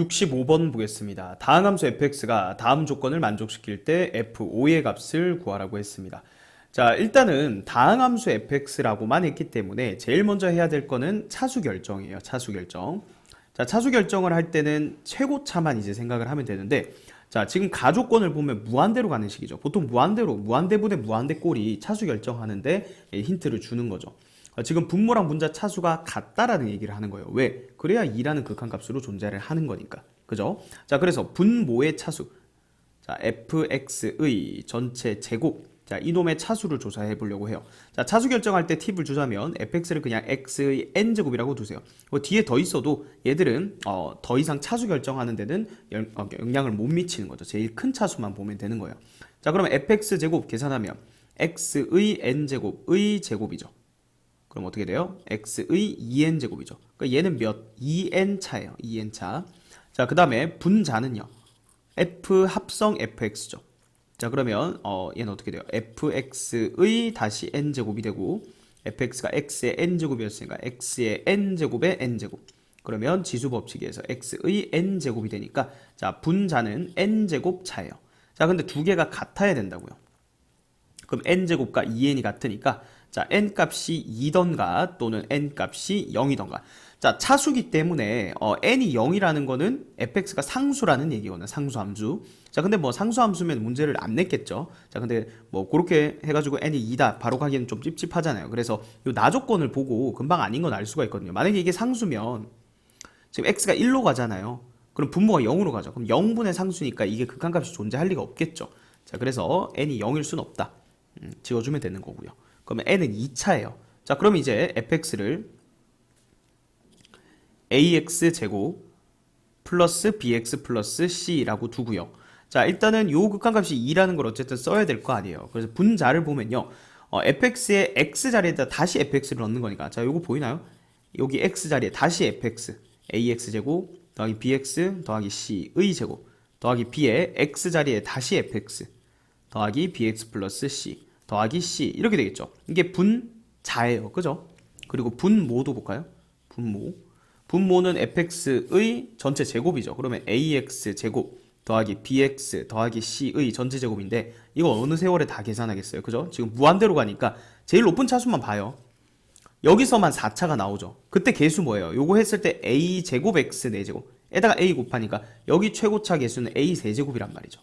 65번 보겠습니다. 다음 함수 fx가 다음 조건을 만족시킬 때 f5의 값을 구하라고 했습니다. 자, 일단은 다항 함수 fx라고만 했기 때문에 제일 먼저 해야 될 거는 차수 결정이에요. 차수 결정. 자, 차수 결정을 할 때는 최고차만 이제 생각을 하면 되는데 자, 지금 가조건을 보면 무한대로 가는 식이죠. 보통 무한대로 무한대분의 무한대 꼴이 차수 결정하는데 예, 힌트를 주는 거죠. 어, 지금 분모랑 분자 차수가 같다라는 얘기를 하는 거예요. 왜? 그래야 2라는 극한값으로 존재를 하는 거니까. 그죠? 자, 그래서 분모의 차수. 자, fx의 전체 제곱. 자, 이놈의 차수를 조사해 보려고 해요. 자, 차수 결정할 때 팁을 주자면 fx를 그냥 x의 n제곱이라고 두세요. 뭐 뒤에 더 있어도 얘들은 어, 더 이상 차수 결정하는 데는 영, 어, 영향을 못 미치는 거죠. 제일 큰 차수만 보면 되는 거예요. 자, 그러면 fx 제곱 계산하면 x의 n제곱의 제곱이죠. 그럼 어떻게 돼요? x의 2n 제곱이죠. 그러니까 얘는 몇? 2n 차예요. 2n 차. 자, 그 다음에 분자는요. f 합성 fx죠. 자, 그러면 어 얘는 어떻게 돼요? fx의 다시 n 제곱이 되고 fx가 x의 n 제곱이었으니까 x의 n 제곱의 n 제곱. 그러면 지수 법칙에서 x의 n 제곱이 되니까 자, 분자는 n 제곱 차예요. 자, 근데 두 개가 같아야 된다고요. 그럼 n제곱과 2n이 같으니까 자 n값이 2던가 또는 n값이 0이던가. 자 차수기 때문에 어, n이 0이라는 거는 fx가 상수라는 얘기거든요 상수함수. 자 근데 뭐 상수함수면 문제를 안 냈겠죠. 자 근데 뭐 그렇게 해가지고 n이 2다. 바로 가기는 좀 찝찝하잖아요. 그래서 요 나조건을 보고 금방 아닌 건 알 수가 있거든요. 만약에 이게 상수면 지금 x가 1로 가잖아요. 그럼 분모가 0으로 가죠. 그럼 0분의 상수니까 이게 극한값이 존재할 리가 없겠죠. 자 그래서 n이 0일 수는 없다. 음, 지워주면 되는 거고요. 그러면 n은 2차예요. 자, 그럼 이제 fx를 ax 제곱 플러스 bx 플러스 c라고 두고요. 자, 일단은 요 극한값이 2라는 걸 어쨌든 써야 될 거 아니에요. 그래서 분자를 보면요. 어, fx의 x 자리에다 다시 fx를 넣는 거니까. 자, 요거 보이나요? 여기 x 자리에 다시 fx ax 제곱 더하기 bx 더하기 c의 제곱 더하기 b의 x 자리에 다시 fx 더하기 bx 플러스 c 더하기 c 이렇게 되겠죠. 이게 분자예요. 그죠? 그리고 분모도 볼까요? 분모. 분모는 fx의 전체 제곱이죠. 그러면 ax 제곱 더하기 bx 더하기 c의 전체 제곱인데 이거 어느 세월에 다 계산하겠어요. 그죠? 지금 무한대로 가니까 제일 높은 차수만 봐요. 여기서만 4차가 나오죠. 그때 개수 뭐예요? 요거 했을 때 a 제곱 x 4제곱 에다가 a 곱하니까 여기 최고차 개수는 a 세제곱이란 말이죠.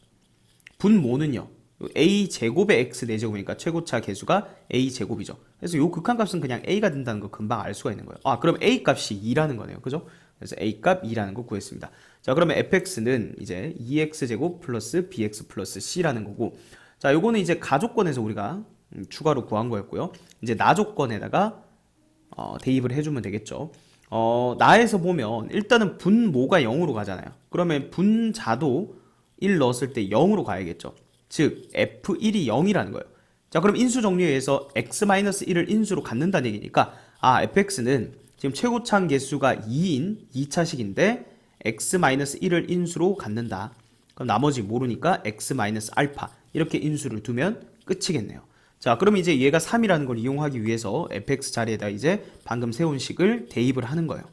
분모는요. A 제곱의 x 4제곱이니까 최고차 개수가 a 제곱이죠. 그래서 요 극한값은 그냥 a가 된다는 거 금방 알 수가 있는 거예요. 아, 그럼 a 값이 2라는 거네요. 그죠? 그래서 a 값 2라는 거 구했습니다. 자, 그러면 fx는 이제 2x 제곱 플러스 bx 플러스 c라는 거고 자, 요거는 이제 가조건에서 우리가 음, 추가로 구한 거였고요. 이제 나조건에다가 어, 대입을 해주면 되겠죠. 어, 나에서 보면 일단은 분모가 0으로 가잖아요. 그러면 분자도 1 넣었을 때 0으로 가야겠죠. 즉 f1이 0이라는 거예요. 자, 그럼 인수 정리에 의해서 x-1을 인수로 갖는다는 얘기니까 아, fx는 지금 최고차항 개수가 2인 2차식인데 x-1을 인수로 갖는다. 그럼 나머지 모르니까 x-알파 이렇게 인수를 두면 끝이겠네요. 자, 그럼 이제 얘가 3이라는 걸 이용하기 위해서 fx 자리에다 이제 방금 세운 식을 대입을 하는 거예요.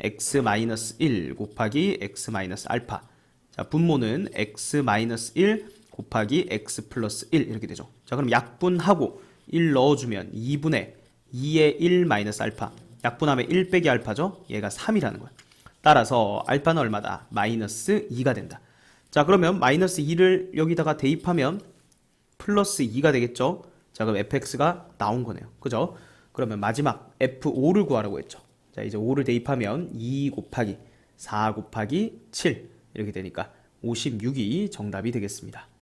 x-1 곱하기 x-알파. 자, 분모는 x-1 곱하기 x 플러스 1 이렇게 되죠. 자, 그럼 약분하고 1 넣어주면 2분의 2의 1 마이너스 알파. 약분하면 1 빼기 알파죠. 얘가 3이라는 거예요. 따라서 알파는 얼마다? 마이너스 2가 된다. 자, 그러면 마이너스 2를 여기다가 대입하면 플러스 2가 되겠죠. 자, 그럼 fx가 나온 거네요. 그죠? 그러면 마지막 f5를 구하라고 했죠. 자, 이제 5를 대입하면 2 곱하기 4 곱하기 7 이렇게 되니까 56이 정답이 되겠습니다.